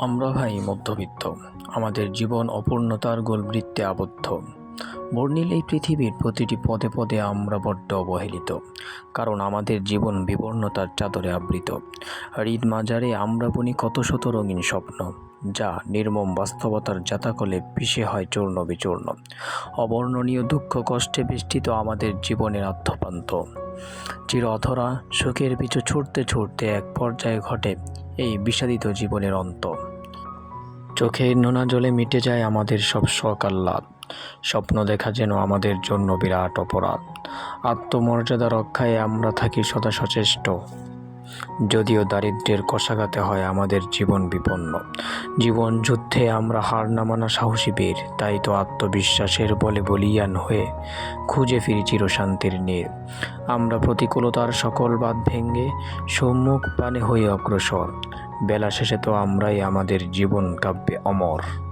আমরা ভাই মধ্যবিত্ত। আমাদের জীবন অপূর্ণতার গোলবৃত্তে আবদ্ধ। বর্ণিল এই পৃথিবীর প্রতিটি পদে পদে আমরা বড্ড অবহেলিত, কারণ আমাদের জীবন বিবর্ণতার চাদরে আবৃত। হৃদ মাজারে আমরা বুনি কত শত রঙিন স্বপ্ন, যা নির্মম বাস্তবতার জাতাকলে পিষে হয় চূর্ণ বিচূর্ণ। অবর্ণনীয় দুঃখ কষ্টে বেষ্টিত আমাদের জীবনের আত্মপান্ত। চির অধরা সুখের পিছু ছুটতে ছুটতে এক পর্যায়ে ঘটে এই বিষাদিত জীবনের অন্ত। চোখের নোনা জলে মিটে যায় আমাদের সব শখ আহ্লাদ স্বপ্ন দেখা যেন আমাদের জন্য বিরাট অপরাধ। আত্মমর্যাদা রক্ষায় আমরা থাকি সদা সচেষ্ট। যদিও দারিদ্র্যের কষাঘাতে হয় আমাদের জীবন বিপন্ন। জীবন যুদ্ধে আমরা হার না মানা সাহসী বীর, তাই তো আত্মবিশ্বাসের বলে বলিয়ান হয়ে খুঁজে ফিরি চিরশান্তির নীর। আমরা প্রতিকূলতার সকল বাদ ভেঙে সম্মুখ পানে হয়ে অগ্রসর। বেলা শেষে তো আমরাই আমাদের জীবন কাব্যে অমর।